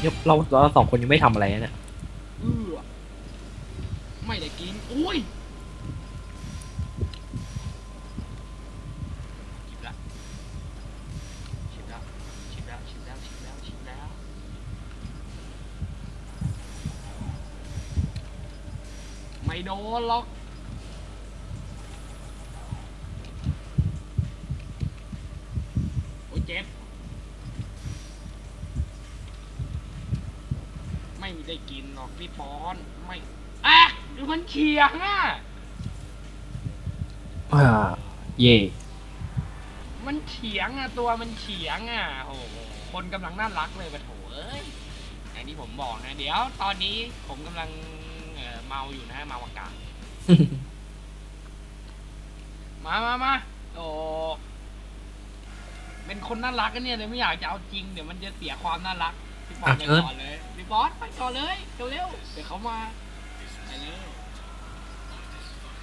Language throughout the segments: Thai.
เนี่ยเราเราสองคนยังไม่ทำอะไรนะเนี่ยเออไม่ได้กินอุ้ยชิบละชิบละชิบแล้วชิบแล้วชิบแล้วชิบแล้วไม่โดนหรอกโอ้ยเจ็บ ไม่ได้กินหรอกพี่ปอนไม่อะดูมันเฉียงอะอ่าเย่มันเฉียงอะตัวมันเฉียงอะโอ้โหคนกำลังน่ารักเลยปะโถเอ้ยอย่างที่ผมบอกนะ เดี๋ยวตอนนี้ผมกำลังเอ่อเมาอยู่นะเมาอากาศมามามาโอ้เป็นคนน่ารักกันเนี่ยเลยไม่อยากจะเอาจริงเดี๋ยวมันจะเสียความน่ารัก พี่บอสไปก่อนเลยพี่บอสไปก่อนเลยเร็วๆเดี๋ยวเขามาไปเลย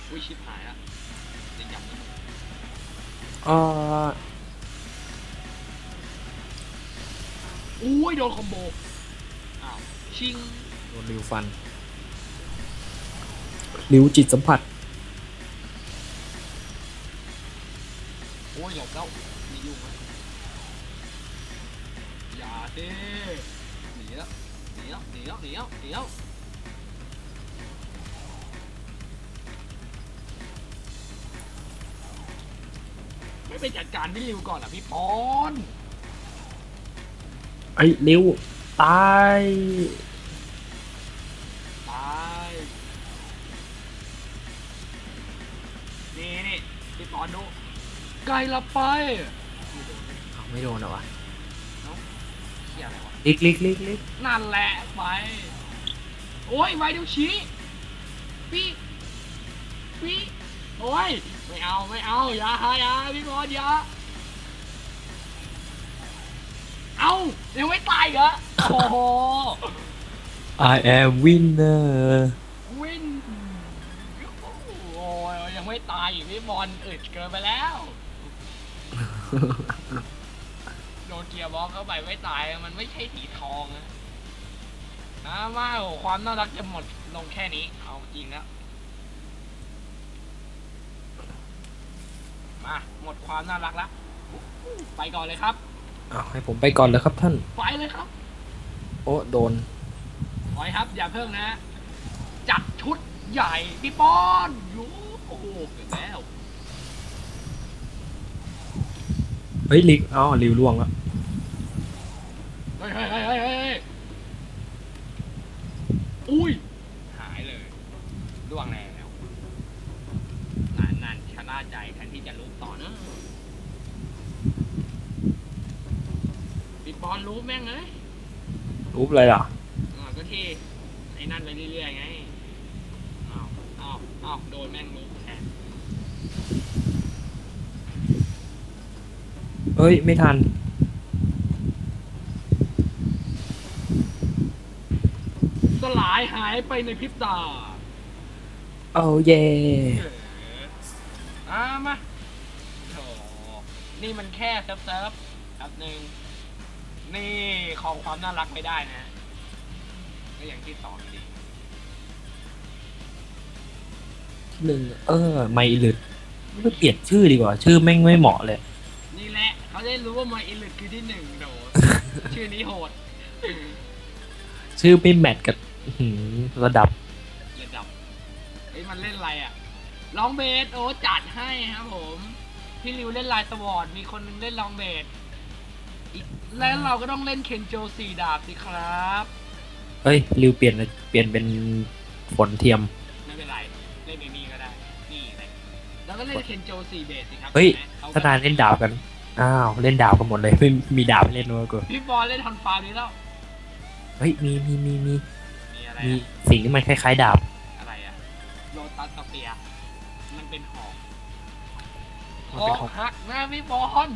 อุ้ยชิบหายละเดี๋ยวจับนะเอออุ้ยโดนคอมโบอ้าวชิงโดนริวฟันริวจิตสัมผัสโอ้ยหลบแล้วไม่ยุ่งแล้วอย่าเด้หนี แล้วหนีแล้วหนีแล้วหนีแล้วหนีแล้วไม่ไปจัดการพี่ริวก่อนอะพี่ปอนไอ้ริวตายตายนี่นี่พี่ปอนดูไกลละไปอ้าวไม่โดนเหรอวะเฮียอะไรวะ ลิกลิกลิกลิกนั่นแหละไป โอ้ยไวเดียวชี้พี่พี่โอ้ยไม่เอาไม่เอาอย่าอย่าพี่บอลอย่าเอายังไม่ตายเหรอโอ้โห I am winner วินโอ้ยยังไม่ตายอีกพี่บอลอึดเกินไปแล้ว โดนเกียร์บอลเข้าไปไม่ตายมันไม่ใช่สีทองนะนะมาโอ้ความน่ารักจะหมดลงแค่นี้ เอาจริงแล้วมาหมดความน่ารักแล้วไปก่อนเลยครับอ้าวให้ผมไปก่อนเลยครับท่าน ไปเลยครับ โอ้โดนไปครับอย่าเพิ่งนะ จัดชุดใหญ่พี่ป้อนอยู่โอ้โหเกิดแล้วเฮ้ยลิกอ๋อริวล่วงแล้วเฮ้ยเฮ้ยเฮ้ยเฮ้ยเฮ้ยอุ้ย หายเลยล่วงแล้วนานนานชะล่าใจแทนที่จะลุกต่อเนอะพี่ปอนรู้แม่งเลยรูปอะไรล่ะ อ่าก็ที่ไอ้นั่นไปเรื่อยๆไงอ้าวอ้าวอ้าวโดนแม่งรู้แทนเฮ้ย ไม่ทัน สลายหายไปในพริบตา โอ้เย่อ่ามาโถนี่มันแค่เซิร์ฟเซิร์ฟแป๊บหนึ่งนี่ของความน่ารักไม่ได้นะ ก็อย่างที่สองอยู่ดีหนึ่งเออ ไม่หลุดไม่เปลี่ยนชื่อดีกว่า ชื่อแม่งไม่เหมาะเลย นี่แหละ เขาได้รู้ว่ามาอิลิทคือที่หนึ่งโดชื่อนี้โหด ชื่อไม่แมทกับอื้อ หือระดับระดับเอ้ยมันเล่นอะไรอะลองเบสโอ้จัดให้ครับผม พี่ริวเล่นลายสวอร์ดมีคนหนึงเล่นลองเบสอีกแล้วเราก็ต้องเล่นเคนโจสี่ดาบสิครับเฮ้ยริวเปลี่ยนเปลี่ยนเป็นฝนเทียมไม่เป็นไรเล่นในนี้ก็ได้นี่เลยแล้วก็เล่นเคนโจสี่เบสสิครับเฮ้ยห็นไหมอถ้านายเล่นดาบกันอ้าวเล่นดาบกันหมดเลยไม่มีดาบให้เล่นด้วยกูพี่บอลเล่นทันฟาร์มนี้แล้วเฮ้ยมีมีมีมี มีอะไรมีอะสิ่งที่มันคล้ายๆ ดาบ อะไรอะโลตัสสเปียร์มันเป็นหอกมันหอเป็นกหอกหักหน้าพี่บอล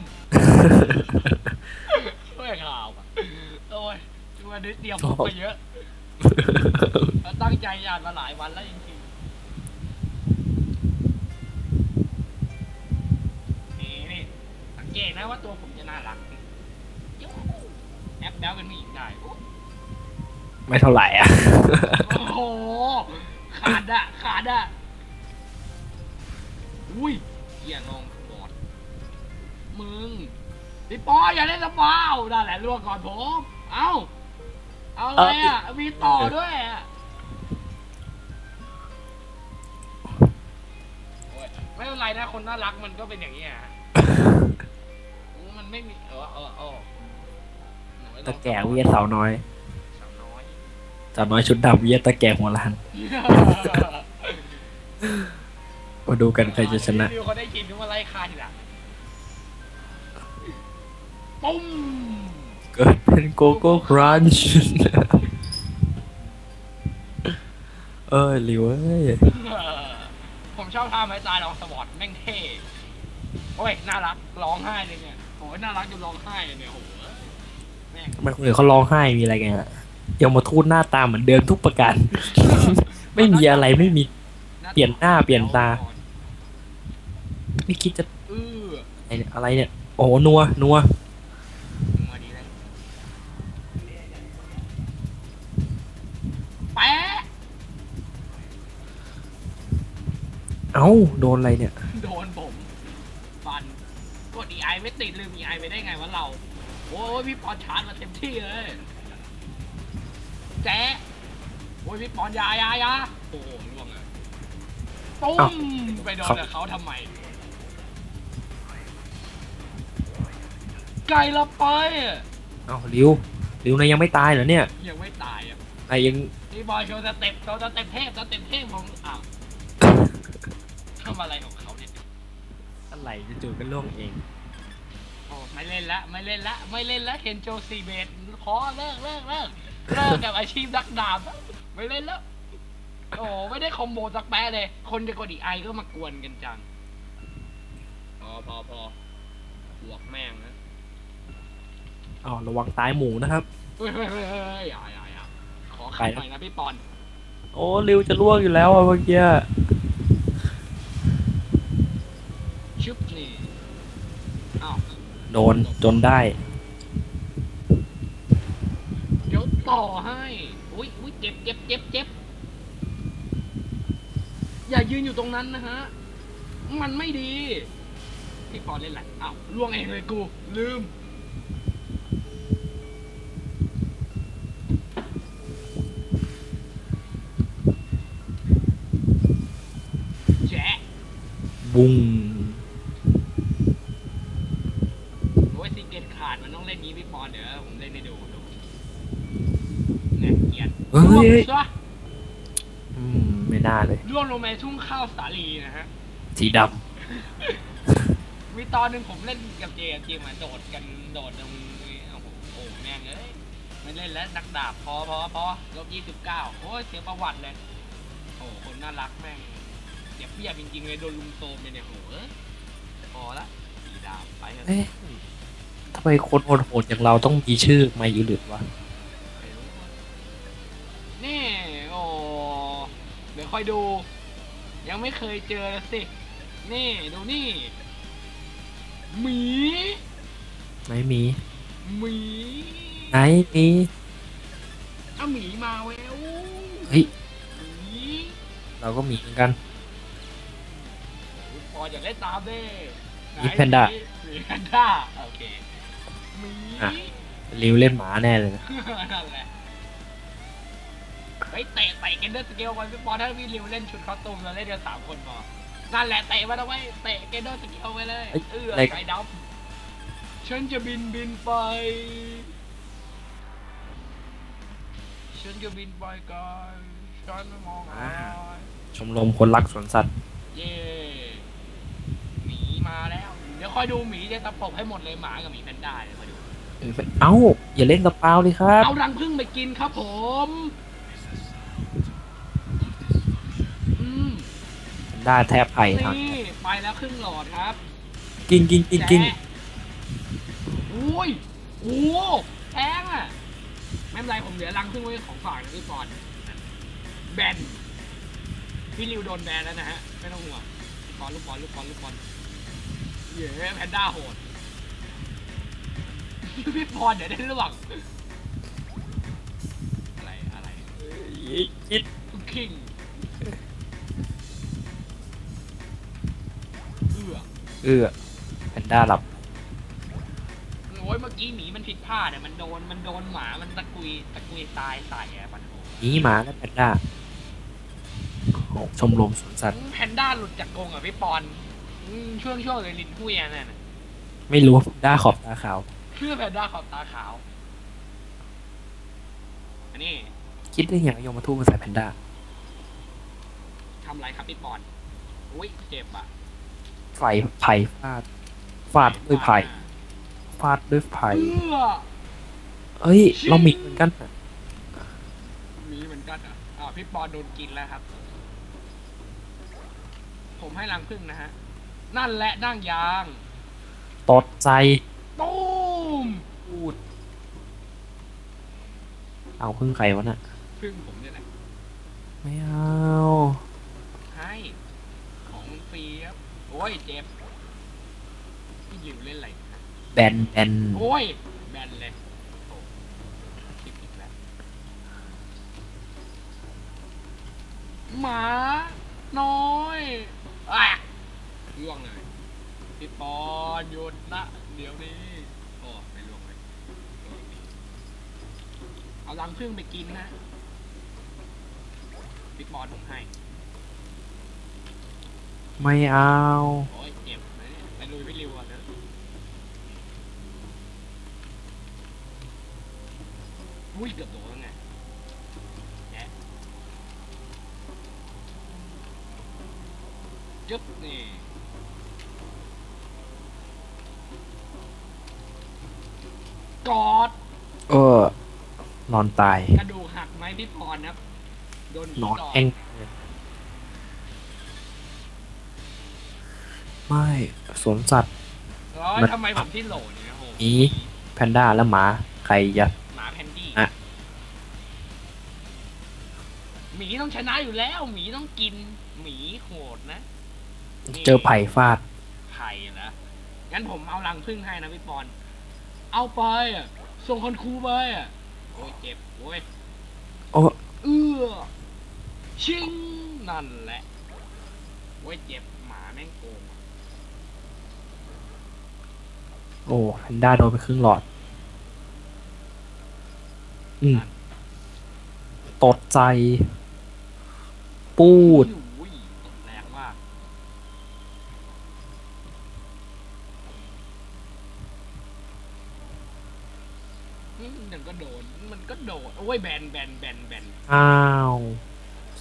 ช่วยข่าวอะโอ้ยตัวนิดเดียวพกไปเยอะเราตั้งใจอ่านมาหลายวันแล้วจริงๆนี่นี่สังเกตนะว่าตัวผมจะน่ารักยูแอปแบลเป็นผู้หญิงได้โอ้ ไม่เท่าไหร่อะ โอ้โห ขาดอะขาดอะอุ้ยเกียลงบอดมึงพี่ปออย่าเล่นสปาวนั่นแหละล่วงก่อนผม เอ้า เอาอะไรอะมีต่อด้วยอะโอ้ยไม่เป็นไรนะคนน่ารักมันก็เป็นอย่างนี้ยฮะมันไม่มี เออเออเออหนูไม่ตะแก่เวียสาวน้อยสาวน้อย สาวน้อยชุดดำเวียตะแก่หัวล้านมาดูกันใครจะชนะดิวเขาได้กินขึ้นมาไล่คาทีหลังปุ้มเกิดเป็นโกโก้ครันช์เอ้ยหลิวเอ้ยผมชอบท่าไม้ตายลองสวอตแม่งเท่โอ้ยน่ารักร้องไห้เลยเนี่ยโอ้ยน่ารักจนร้องไห้เลยเนี่ยโหแม่งทำไมคนอื่นเขาร้องไห้มีอะไรกันอะ ยังมาทูดหน้าตาเหมือนเดิมทุกประการ ไม่มีอะไรไม่มีเปลี่ยนหน้าเปลี่ยนตา ไม่คิดจะเอออะไรเนี่ย โอ้โหนัวนัวเลยแปะเอ้าโดนอะไรเนี่ย โดนผมฟันกด EI ไม่ติดลืม EI ไปได้ไงวะเรา โอ้ยพี่ปอชาร์จมาเต็มที่เลย แจ๊ะโอ้ยพี่ปอนอยาอยาอยาโอ้โหล่วงเลยปุ้อ้าวมไปโดนกับเขาทำไม ไกลละไปอะเอ้าลิวลิวนายยังไม่ตายเหรอเนี่ย ยังไม่ตายอะนายยังพี่บอยโชว์สเต็ปโชว์สเต็ปเทพสเต็ปเทพของอ้าวทำอะไรของเขาเนี่ยอะไรจู่ๆก็ล่วงเองโอ้ไม่เล่นละไม่เล่นละไม่เล่นละเคนโจซีเบตขอเลิกเลิกเลิกเลิกกับอาชีพนักดาบไม่เล่นแล้ว โอ้ไม่ได้คอมโบสักแป๊ะเลย คนจะกดอีไอก็มากวนกันจัง พอพอพอบวกแม่งนะอ๋อระวังตายหมูนะครับเฮ้ยเฮ้ยเฮ้ยเฮ้ยอย่าอย่าอย่าขอขัดหน่อยนะพี่ปอน โอ้ลิวจะล่วงอยู่แล้วอะเมื่อกี้ชึบนี่อ้าวโดนจนได้ เดี๋ยว ต่อให้ อุ้ยอุ้ยเจ็บเจ็บเจ็บเจ็บอย่ายืนอยู่ตรงนั้นนะฮะ มันไม่ดี พี่ปอเล่นแหละอ้าวล่วงเองเลยกู ลืม แจ๊บุ้ง ฮ้ยล่วงเฮ้ยซะอืม ไม่น่าเลยล่วงลงไปทุ่งข้าวสาลีนะฮะ สีดมีตอนหนึ่งผมเล่นกับเจกับเจมาโดดกันโดดตรงนี้โอ้โหโอ้แม่งเอ้ยไม่เล่นแล้วนักดาบพอพอพอลบยี่สิบเก้าโอ้ยเสียประวัติเลยโอ้โหคนน่ารักแม่งเสียเปรียบจริงๆเลยโดนลุมโซมไปเนี่ยโหเอ้ยพอละสีดาบไปเถำอะเอ๊ะทำไมคนโหดๆอย่างเราต้องมีชื่อมาอยู่หรือวะ ค่อยดู ยังไม่เคยเจอเลยสิ นี่ ดูนี่หมีไหนมีหมีไหนมีถ้าหมีมาแววเฮ้ยหมีเราก็มีเหมือนกันพออยากเล่นตามเด้หมีแพนด้าหมีแพนด้าโอเคหมีอะลิวเล่นหมาแน่เลยนะนั่นแหละ ไปเตะเตะกันเดอร์สเกลไปพี่ปอถ้าพี่ริวเล่นชุดคอสตูมเราเล่นกันสามคนพอนั่นแหละเตะมาเอาไว้เตะเกนเดอร์สเกลไปเลยเออไก่ดำฉันจะบินบินไปฉันจะบินไปไกันฉันไม่มองอะไรชมรมคนรักสวนสัตว์เย่หมีมาแล้ว เดี๋ยวคอยดูหมีจะตะปบให้หมดเลยหมากับหมีแพนด้าเดี๋ยวคอยดูเอ้าอย่าเล่นกับเปล่าเลยครับ เอารังพึ่งไปกินครับผม อืม ได้แทบไผ่ทางนี่ไปแล้วครึ่งหลอดครับ กินกินกินกินแจ๊ะอุ้ยโอ้แพงอะไม่เป็นไรผมเหลือรังพึ่งไว้ของฝากนะพี่ปอนแบนพี่ริวโดนแบนแล้วนะฮะไม่ต้องห่วงลูกบอลลูกบอลลูกบอลลูกบอลเย้แพนด้าโหดพี่ปอนเดี๋ยวได้ลวกอะไรอะไรคิดคิง เออแพนด้าหลับ โอ้ยเมื่อกี้หมีมันผิดพลาดเนี่ยมันโดนมันโดนหมามันตะกุยตะกุยตายใส่อะมันโหหนีหมาและแพนด้าโอ้ชมรมสวนสัตว์แพนด้าหลุดจากกรงอะพี่ปอนอืมช่วงช่วงเลยลินคุยอันนั่นน่ะไม่รู้ว่าแพนด้าขอบตาขาวเพื่อแพนด้าขอบตาขาว อันนี้คิดได้ยังไงยมมาทูตมาใส่แพนด้าทำอะไรครับพี่ปอนอุ้ยเจ็บอะ ไฟไผ่ฟาด ฟาดด้วยไผ่ฟาดด้วยไผ่เพื่อเอ้ย เรามีเหมือนกันน่ะมีเหมือนกันอะอ่าวพี่ปอนโดนกินแล้วครับ ผมให้รังพึ่งนะฮะ นั่นแหละนั่งยาง ตดใจตูมพูด เอาพึ่งใครวะน่ะพึ่งผมเนี่ยแหละ ไม่เอา ให้ ของฟรีครับ โอ้ยเจ็บพี่ยิวเล่นอะไรแบนแบนโอ้ยแบนเลยโอ้คิดอีกแล้วหมาน้อยอะล่วงเลยพี่ปอนหยุดนะเดี๋ยวนี้โอ้ไม่ล่วงเลยโอ้ดีเอารังพึ่งไปกินนะพี่ปอนผมให้ ไม่เอาโอ้ยเจ็บนะเนี่ยไปลุยพี่ริวก่อนเนอะอุ้ยเกือบโดนแล้วไงแอะจึ๊บนี่ กอด เออนอนตาย กระดูกหักไหมพี่พรครับ โดนผีนอนกอดแอง ไม่สวนสัตว์แล้วมันทำไมผมที่โหลเนี่ยโอ้โหหมีแพนด้าและหมาใครจะหมาแพนดี้อะหมีต้องชนะอยู่แล้วหมีต้องกิน หมีโหดนะนี่เจอไผ่ฟาดไผ่นะงั้นผมเอารังพึ่งให้นะพี่ปอน เอาไปอะส่งคนครูไปอะโอ้ยเจ็บโอ้ยโอ้เอื้อชิงนั่นแหละโอ้ยเจ็บหมาแม่งโกง โอ้แพนด้าโดนไปครึ่งหลอด อืม ตดใจ ปูดอุ้ยตบแรงมากอืมมันก็โดน มันก็โดดโอ้ยแบนแบนแบนแบนอ้าว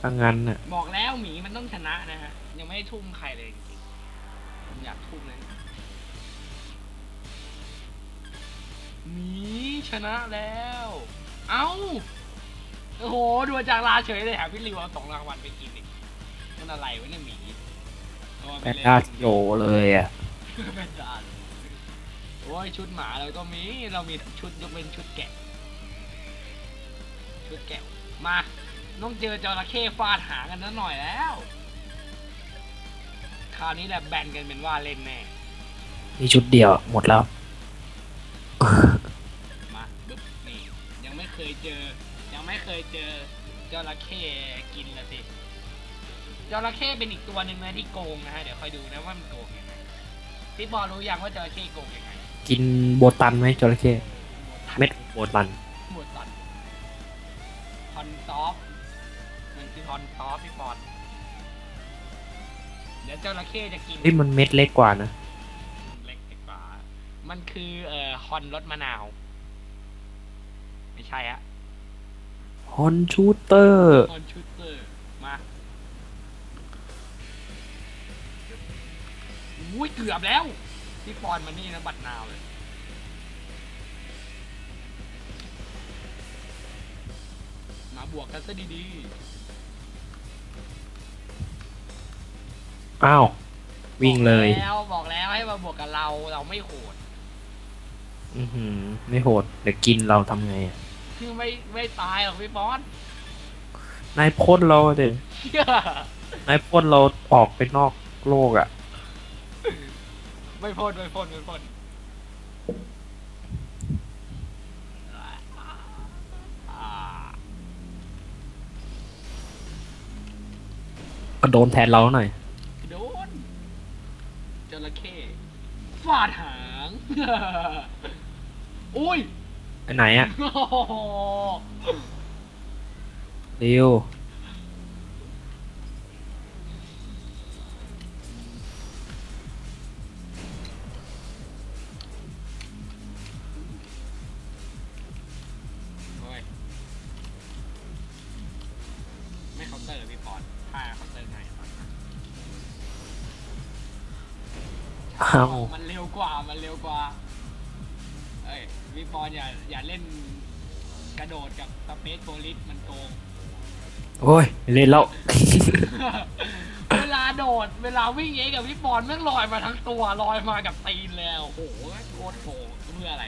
สังงั้นน่ะ บอกแล้วหมีมันต้องชนะนะฮะ ยังไม่ได้ทุ่มใครเลยจริงๆผมอยากทุ่มเลยนะ หมีชนะแล้ว เอ้า โอ้โหดูจากลาเฉยเลยหาพี่ริวเอาสองรางวัลไปกินอีกมันอะไรวะเนี่ยหมีเอาแพไปนเล่ด้าโยเลยอะแพนด้าโอ้ยชุดหมาเราก็มี เรามีทุกชุดยกเว้นชุดแกะ ชุดแกะ มาต้องเจอจระเข้ฟาดหางกันนิดหน่อยแล้ว คราวนี้แหละแบนกันเป็นว่าเล่นแน่นี่ชุดเดียวหมดแล้ว เคยเจอ ยังไม่เคยเจอจระเข้กินละสิจระเข้เป็นอีกตัวหนึ่งนะที่โกงนะฮะเดี๋ยวคอยดูนะว่ามันโกงยังไงพี่บอลรู้ยังว่าจระเข้โกงยังไงกินโบตันไหมจระเข้เม็ดโบตันหมดตันฮอนซอฟมันคือฮอนซอฟพี่บอลเดี๋ยวจระเข้จะกินเฮ้ยมันเม็ดเล็กกว่านะ เล็กกว่า มันคือเอ่อฮอนรสมะนาว ไม่ใช่อะฮอนชูเตอร์ฮอนชูเตอร์มาอุ้ยเกือบแล้ว พี่ปอนมานี่นะบัตรนาวเลยมาบวกกันซะดีอ้าว ๆวิ่งเลย บอกแล้วบอกแล้วให้มาบวกกับเราเราไม่โหด อือหือ ไม่โหดเดี๋ยวกินเราทำไงอะ คือไม่ไม่ตายหรอกพี่ปอนนายพ่นเราเด็เชื่อนายพ่นเราออกไปนอกโลกอะ ไม่พ่นไม่พ่นไม่พ่นอ่าโดนแทนเราหน่อยโดนจระเข้ฟาดหาง อุ้ย ไปไหนอะโอ้โหเร็ว พี่ปอนอย่าอย่าเล่นกระโดดกับสเปซโพลิสมันโกง โอ้ยไม่เล่นแล้ว เวลาโดดเวลาวิ่งเองกับพี่ปอนแม่งลอยมาทั้งตัวลอยมากับตีนแล้วโอ้โหโคตรโหดเพื่ออะไร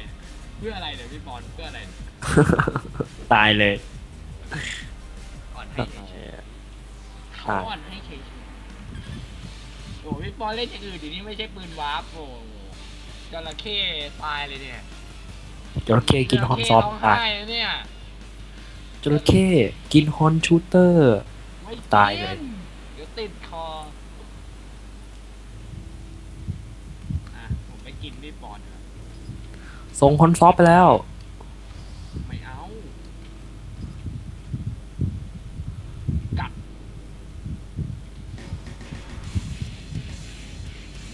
เพื่ออะไรเนี่ยพี่ปอนเพื่ออะไรตายเลยอ่อนให้เฉยๆเขาอ่อนให้เฉยๆโอ้พี่ปอนเล่นอย่างอื่นดีนี่ไม่ใช่ปืนวาร์ปโอ้โหจระเข้ตายเลยเนี่ย จระเข้กินฮอนซอฟจระตายเข้ร้องไห้เลยเนี่ยจระเข้กินฮอนชูเตอร์ไม่ตายเลยกินเดี๋ยวติดคออะผมไปกินพี่ปอนดีกว่าส่งฮอนซอฟไปแล้วไม่เอากัด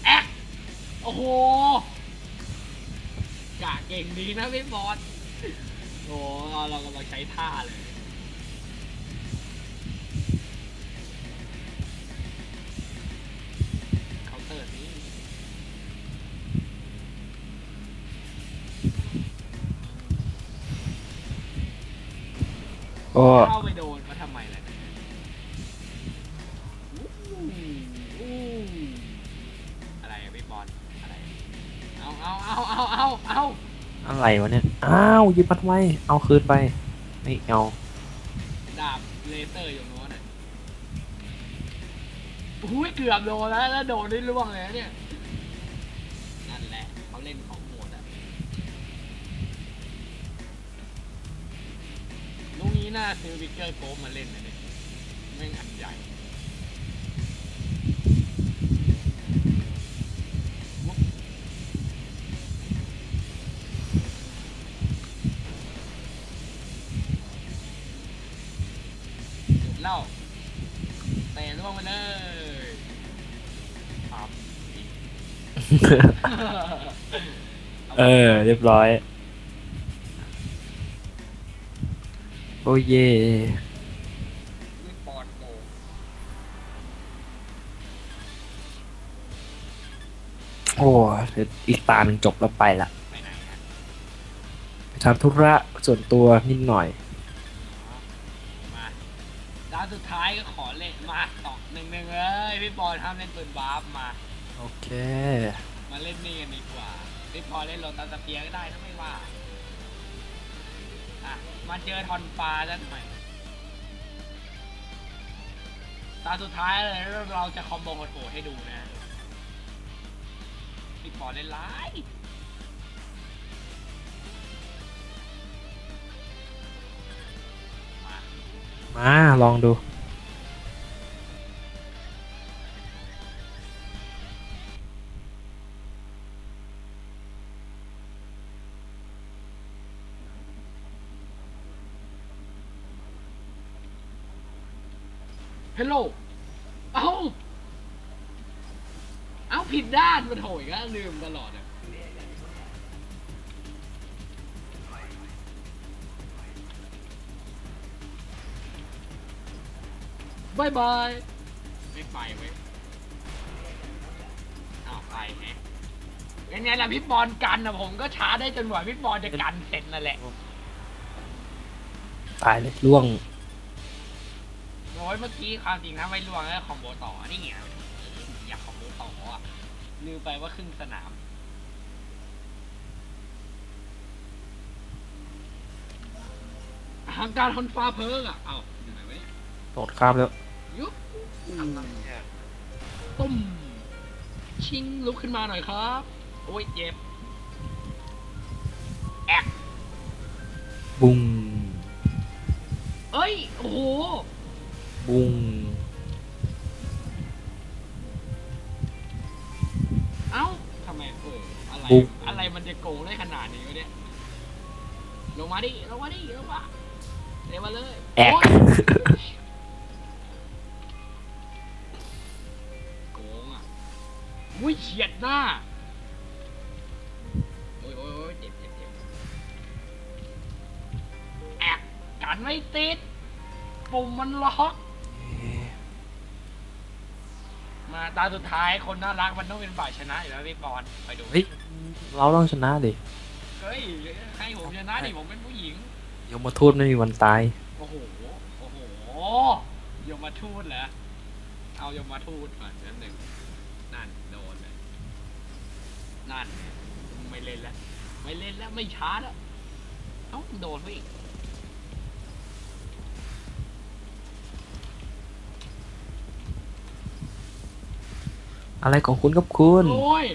แอะโอ้โหกะเก่งดีนะพี่บอสโอ้เราเรากำลังใช้ท่าเลยเคาน์เตอร์นี้ก็เข้าไปโด อะไรวะเนี่ย อ้าวยิบมาทำไมเอาคืนไป ไม่เอาดาบเลเซอร์อยู่โน้นอะอุ้ยเกือบโดนแล้วแล้วโดนได้ล่วงเลยนะเนี่ย นั่นแหละเขาเล่นของโหดอะลูกนี้น่าซื้อวิกเกอร์โกมาเล่นนะเนี่ยไม่งอันใหญ่ เออ เรียบร้อย โอ้เย่ไม่ปอดโกงโอ้เดี๋ยวอีกตาหนึ่งจบแล้วไปละไปไหนฮะไปทำธุระส่วนตัวนิดหน่อย มาดาวสุดท้ายก็ขอเล่นมาต่อหนึ่งหนึ่งเอ้ยพี่ปอนห้ามเล่นปืนบาร์ฟมา โอเค มาเล่นนี่กันดีกว่า พี่ปอเล่นโรตัสเปียร์ก็ได้ถ้าไม่ว่า อะ มาเจอทอนฟ้าซะหน่อยตาสุดท้ายเลยเราจะคอมโบโหดๆให้ดูนะพี่ปอเล่นร้ายมา ลองดู ลืมตลอดอะบายบาย ไม่ไปเว้ยเอาไปแฮะเป็นไงล่ะพี่บอลกันนะผมก็ช้าได้จนกว่าพี่บอลจะกันเสร็จนั่นแหละ ตายเลยล่วงโอ้ยเมื่อกี้ความจริงถ้าไม่ล่วงแล้วคอมโบต่อนี่ไงอยากคอมโบต่ออะ ลืมไปว่าครึ่งสนาม ทางการทนฟ้าเพิงอะ เอาอยู่ไหนวะเนี่ยโดดข้ามแล้ว ยุบตุ้ม ชิงลุกขึ้นมาหน่อยครับ โอ้ยเจ็บ แอกบุ้งเอ้ย โอ้โห บุ้ง บุกอะไรมันจะโกงได้ขนาดนี้วะเนี่ยลงมาดิลงมาดิลงมาเดี๋ยวมาเลยแอกโอ๊ยโกงอะอุ้ยเฉียดหน้าโอ้ยโอ้ยโอ้ยเจ็บเจ็บเจ็บแอกกันไม่ติดปุ่มมันล็อก มาตาสุดท้ายคนน่ารักมันต้องเป็นฝ่ายชนะอยู่แล้วพี่ปอนไปดูเฮ้ยเราต้องชนะดิเฮ้ยให้ผมชนะดิผมเป็นผู้หญิงยมทูตไม่มีวันตายโอ้โหโอ้โหยมมาทูตเหรอเอายมมาทูตก่อนนิดหนึ่งนั่นโดนเลยนั่นไม่เล่นแล้วไม่เล่นแล้วไม่ช้าแล้วเอ้าโดนไปอีก อะไรของคุณกับคุณ โอ้ย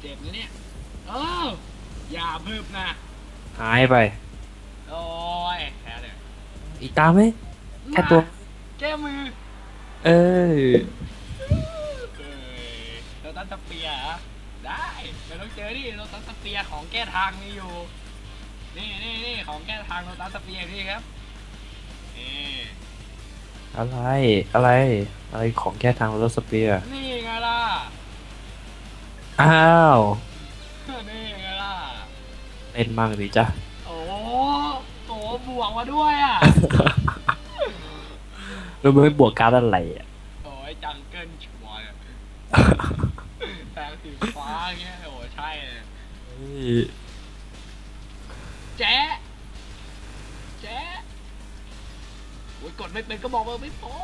เจ็บนะเนี่ยเอออย่าพึบนะ หายไป โอ้ยแพ้เลยอีกตามไหมแค่ตัว แก้มือ เออเอ้ยโรตัสสเปียร์เหรอได้ไม่ต้องเจอดิโรตัสสเปียร์ของแก้ทางมีอยู่ นี่นี่นี่ของแก้ทางโรตัสสเปียร์นี่ครับนี่อะไรอะไร อะไรของแค่ทางรถสเปียร์นี่ไงล่ะ อ้าวนี่ไงล่ะเล่นมั่งดิจ้ะโอ้โหบวกมาด้วยอะรู้ไหมบวกการดอะไรอะโอ้ยจังเกิลชัวร์เนี่ยแสงสีฟ้าอย่างเงี้ยโอ้ใช่เลยเฮ้ยแจ๊ะแจ๊ะโอ้ยกดไม่เป็นก็บอกว่าไม่พอ